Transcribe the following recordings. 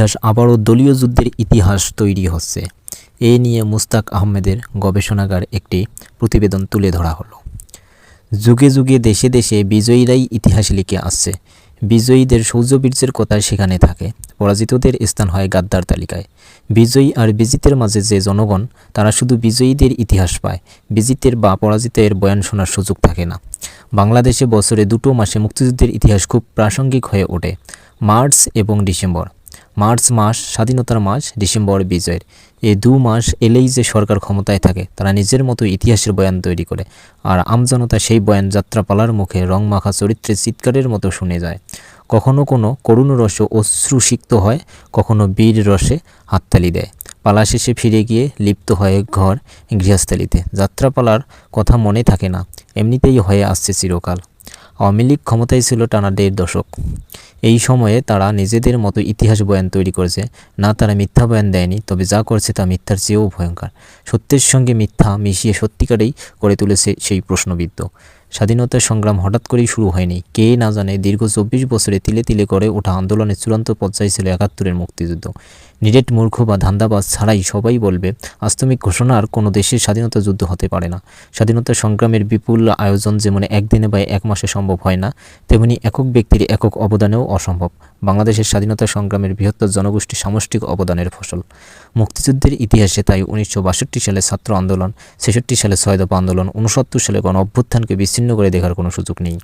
ইতিহাস আবারও দলীয় যুদ্ধের ইতিহাস তৈরি হচ্ছে। এ নিয়ে মুস্তাক আহমেদের গবেষণাগার একটি প্রতিবেদন তুলে ধরা হলো। যুগে যুগে দেশে দেশে বিজয়ীরাই ইতিহাস লিখে আসছে। বিজয়ীদের সৌর্যবীর্যের কথা সেখানে থাকে। পরাজিতদের স্থান হয় গাদ্দার তালিকায়। বিজয়ী আর বিজিতের মাঝে যে জনগণ, তারা শুধু বিজয়ীদের ইতিহাস পায়। বিজিতের বা পরাজিতের বয়ান শোনার সুযোগ থাকে না। বাংলাদেশে বছরে দুটো মাসে মুক্তিযুদ্ধের ইতিহাস খুব প্রাসঙ্গিক হয়ে ওঠে। মার্চ এবং ডিসেম্বর। মার্চ মাস, স্বাধীনতার মাস, ডিসেম্বর বিজয়ের। এই দু মাস এলেই যে সরকার ক্ষমতায় থাকে, তারা নিজের মতো ইতিহাসের বয়ান তৈরি করে। আর আমজনতা সেই বয়ান যাত্রাপালার মুখে রংমাখা চরিত্রের চিৎকারের মতো শুনে যায়। কখনো কোনো করুণ রসে অশ্রুসিক্ত হয়, কখনো বীর রসে হাততালি দেয়। পালা শেষে ফিরে গিয়ে লিপ্ত হয় ঘর গৃহস্থালিতে। যাত্রাপালার কথা মনে থাকে না, এমনিতেই হয়ে আসছে চিরকাল। আওয়ামী লীগ ক্ষমতায় ছিল টানা দেড় দশক। এই সময়ে তারা নিজেদের মতো ইতিহাস বয়ান তৈরি করেছে। না তারা মিথ্যা বয়ান দেয়নি, তবে যা করছে তা মিথ্যার চেয়েও ভয়ঙ্কর। সত্যের সঙ্গে মিথ্যা মিশিয়ে সত্যিকারেই করে তুলেছে সেই প্রশ্নবিদ্ধ। স্বাধীনতা সংগ্রাম হঠাৎ করেই শুরু হয়নি। কে না জানে দীর্ঘ চব্বিশ বছরে তিলে তিলে করে ওঠা আন্দোলনের চূড়ান্ত পর্যায়ে ছিল একাত্তরের মুক্তিযুদ্ধ। নিরেট মূর্খ বা ধান্দাবাজ ছাড়াই সবাই বলবে, আস্তমিক ঘোষণার কোনো দেশের স্বাধীনতা যুদ্ধ হতে পারে না। স্বাধীনতা সংগ্রামের বিপুল আয়োজন যেমন একদিনে বা এক মাসে সম্ভব হয় না, তেমনি একক ব্যক্তির একক অবদানেও অসম্ভব। বাংলাদেশের স্বাধীনতা সংগ্রামের বৃহত্তর জনগোষ্ঠী সামষ্টিক অবদানের ফসল। মুক্তিযুদ্ধের ইতিহাসে তাই উনিশশো বাষট্টি সালে ছাত্র আন্দোলন, ছেষট্টি সালে সয়দপা আন্দোলন উনসত্তর সালে গণ অভ্যুত্থানকে বিচ্ছিন্ন করে দেখার কোনো সুযোগ নেই।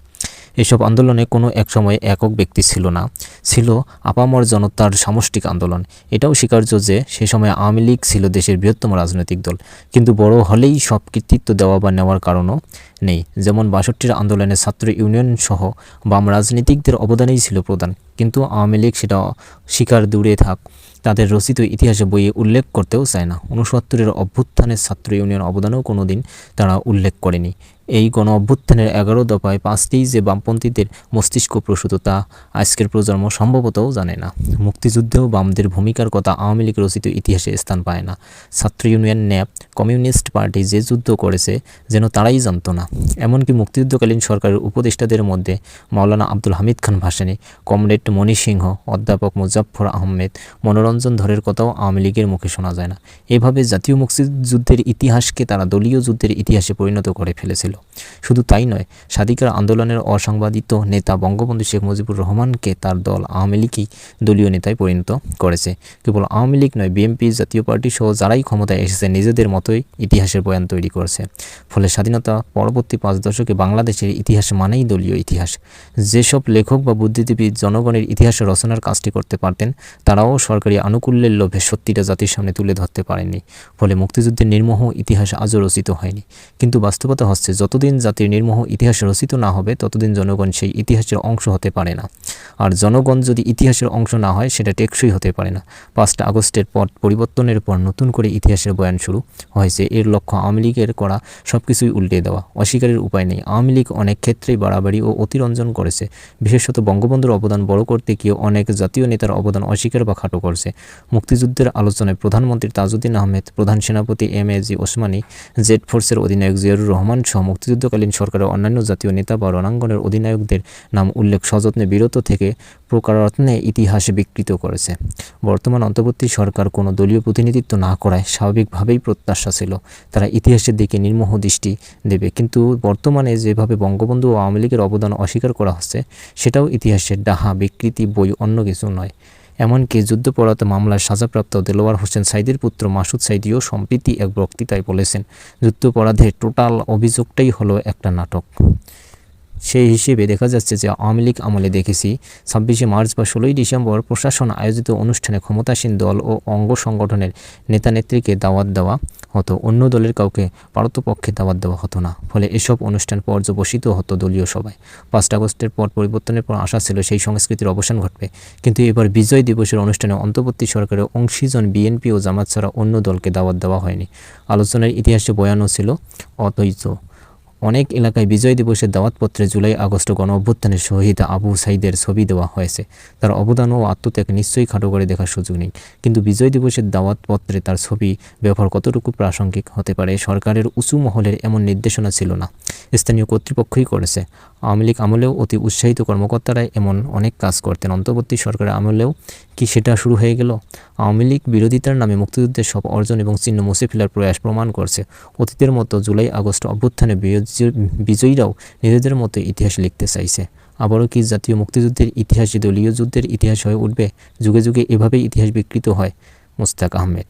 এসব আন্দোলনে কোনো এক সময় একক ব্যক্তি ছিল না। ছিল আপামর জনতার সামষ্টিক আন্দোলন। এটাও স্বীকার্য যে সে সময় আওয়ামী লীগ ছিল দেশের বৃহত্তম রাজনৈতিক দল। কিন্তু বড় হলেই সব কৃতিত্ব দেওয়া বা নেওয়ার কারণও নেই। যেমন বাষট্টির আন্দোলনে ছাত্র ইউনিয়ন সহ বাম রাজনীতিকদের অবদানেই ছিল প্রধান। কিন্তু আওয়ামী লীগ সেটা স্বীকার দূরে থাক, তাদের রচিত ইতিহাসে বইয়ে উল্লেখ করতেও চায় না। উনসত্তরের অভ্যুত্থানের ছাত্র ইউনিয়ন অবদানও কোনো দিন তারা উল্লেখ করেনি। এই গণ অভ্যুত্থানের এগারো দফায় পাঁচটি যে বামপন্থীদের মস্তিষ্ক প্রসূত তা আজকের প্রজন্ম সম্ভবতও জানে না। মুক্তিযুদ্ধেও বামদের ভূমিকার কথা আওয়ামী লীগ রচিত ইতিহাসে স্থান পায় না। ছাত্র ইউনিয়ন ন্যাপ, কমিউনিস্ট পার্টি যে যুদ্ধ করেছে, যেন তারাই জানত না। এমনকি মুক্তিযুদ্ধকালীন সরকারের উপদেষ্টাদের মধ্যে মাওলানা আব্দুল হামিদ খান ভাসানী, কমরেড মণি সিংহ, অধ্যাপক মুজাফর আহমেদ, মনোরঞ্জন ধরের কথাও আওয়ামী লীগের মুখে শোনা যায় না। এভাবে জাতীয় মুক্তিযুদ্ধের ইতিহাসকে তারা দলীয় যুদ্ধের ইতিহাসে পরিণত করে ফেলেছিল। শুধু তাই নয় স্বাধিকার আন্দোলনের অসাংবাদিত নেতা বঙ্গবন্ধু শেখ মুজিবুর রহমানকে তার দল আওয়ামী লীগই দলীয় নেতায় পরিণত করেছে। কেবল আওয়ামী লীগ নয়, বিএনপি, জাতীয় পার্টি সহ যারাই ক্ষমতায় এসেছে, নিজেদের মতোই ইতিহাসের বয়ান তৈরি করেছে। ফলে স্বাধীনতা পরবর্তী পাঁচ দশকে বাংলাদেশের ইতিহাস মানেই দলীয় ইতিহাস। যেসব লেখক বা বুদ্ধিজীবী জনগণের ইতিহাস রচনার কাজটি করতে পারতেন, তারাও সরকারি আনুকূল্যের লোভে সত্যিটা জাতির সামনে তুলে ধরতে পারেননি। ফলে মুক্তিযুদ্ধের নির্মোহ ইতিহাস আজও রচিত হয়নি। কিন্তু বাস্তবতা হচ্ছে যতদিন জাতির নির্মোহ ইতিহাস রচিত না হবে, ততদিন জনগণ সেই ইতিহাসের অংশ হতে পারে না। আর জনগণ যদি ইতিহাসের অংশ না হয়, সেটা টেকসই হতে পারে না। পাঁচটা আগস্টের পর পরিবর্তনের পর নতুন করে ইতিহাসের বয়ান শুরু হয়েছে এর লক্ষ্য আওয়ামী লীগের করা সব কিছুই উল্টে দেওয়া। অস্বীকারের উপায় নেই। আওয়ামী লীগ অনেক ক্ষেত্রেই বাড়াবাড়ি ও অতিরঞ্জন করেছে। বিশেষত বঙ্গবন্ধুর অবদান বড় করতে গিয়ে অনেক জাতীয় নেতার অবদান অস্বীকার বা খাটো করছে। মুক্তিযুদ্ধের আলোচনায় প্রধানমন্ত্রী তাজউদ্দিন আহমেদ, প্রধান সেনাপতি M A G Osmani, Z ফোর্সের অধিনায়ক জিয়ারুর রহমান সহ মুক্তিযুদ্ধকালীন সরকারের অন্যান্য জাতীয় নেতা বা রণাঙ্গনের অধিনায়কদের নাম উল্লেখ সযত্নে বিরত থেকে প্রকারাত্মে ইতিহাসে বিকৃত করেছে। বর্তমান অন্তর্বর্তী সরকার কোনো দলীয় প্রতিনিধিত্ব না করায় স্বাভাবিকভাবেই প্রত্যাশা ছিল, তারা ইতিহাসের দিকে নির্মোহ দৃষ্টি দেবে। কিন্তু বর্তমানে যেভাবে বঙ্গবন্ধু ও আওয়ামী লীগের অবদান অস্বীকার করা হচ্ছে, সেটাও ইতিহাসের ডাহা, বিকৃতি, বই, অন্য কিছু নয়। এমনকি যুদ্ধপরাধ মামলার সাজাপ্রাপ্ত দেলোয়ার হোসেন সাইদের পুত্র মাসুদ সাইদিও সম্প্রীতি এক বক্তৃতায় বলেছেন, যুদ্ধপরাধের টোটাল অভিযোগটাই হলো একটা নাটক। সেই হিসেবে দেখা যাচ্ছে যে আওয়ামী লীগ আমলে দেখেছি ছাব্বিশে মার্চ বা ষোলোই ডিসেম্বর প্রশাসন আয়োজিত অনুষ্ঠানে ক্ষমতাসীন দল ও অঙ্গ সংগঠনের নেতানেত্রীকে দাওয়াত দেওয়া হতো। অন্য দলের কাউকে পারতপক্ষে দাওয়াত দেওয়া হতো না। ফলে এসব অনুষ্ঠান পর্যবসিত হতো দলীয় সভায়। পাঁচ আগস্টের পর পরিবর্তনের পর আশা ছিল সেই সংস্কৃতির অবসান ঘটবে। কিন্তু এবার বিজয় দিবসের অনুষ্ঠানে অন্তর্বর্তী সরকারের অংশীজন বিএনপি ও জামাত ছাড়া অন্য দলকে দাওয়াত দেওয়া হয়নি। আলোচনার ইতিহাসে বয়ানও ছিল অদ্বৈত। অনেক এলাকায় বিজয় দিবসের দাওয়াতপত্রে জুলাই আগস্ট গণ অভ্যুত্থানের শহীদ আবু সাইদের ছবি দেওয়া হয়েছে। তার অবদান ও আত্মত্যাগ নিশ্চয়ই খাটো করে দেখার সুযোগ নেই। কিন্তু বিজয় দিবসের দাওয়াতপত্রে তার ছবি ব্যবহার কতটুকু প্রাসঙ্গিক হতে পারে সরকারের উঁচু মহলের এমন নির্দেশনা ছিল না। স্থানীয় কর্তৃপক্ষই করেছে। আওয়ামী লীগ আমলেও অতি উৎসাহিত কর্মকর্তারাই এমন অনেক কাজ করতেন। অন্তর্বর্তী সরকারের আমলেও কি সেটা শুরু হয়ে গেল? আওয়ামী লীগ বিরোধিতার নামে মুক্তিযুদ্ধের সব অর্জন এবং চিহ্ন মুছে ফেলার প্রয়াস প্রমাণ করছে। অতীতের মতো জুলাই আগস্ট অভ্যুত্থানে বিজয়- বিজয়ীরাও নিজেদের মতে ইতিহাস লিখতে চাইছে। আবারও কি জাতীয় মুক্তিযুদ্ধের ইতিহাস দলীয় যুদ্ধের ইতিহাস হয়ে উঠবে? যুগে যুগে এভাবেই ইতিহাস বিকৃত হয়, মুস্তাক আহমেদ।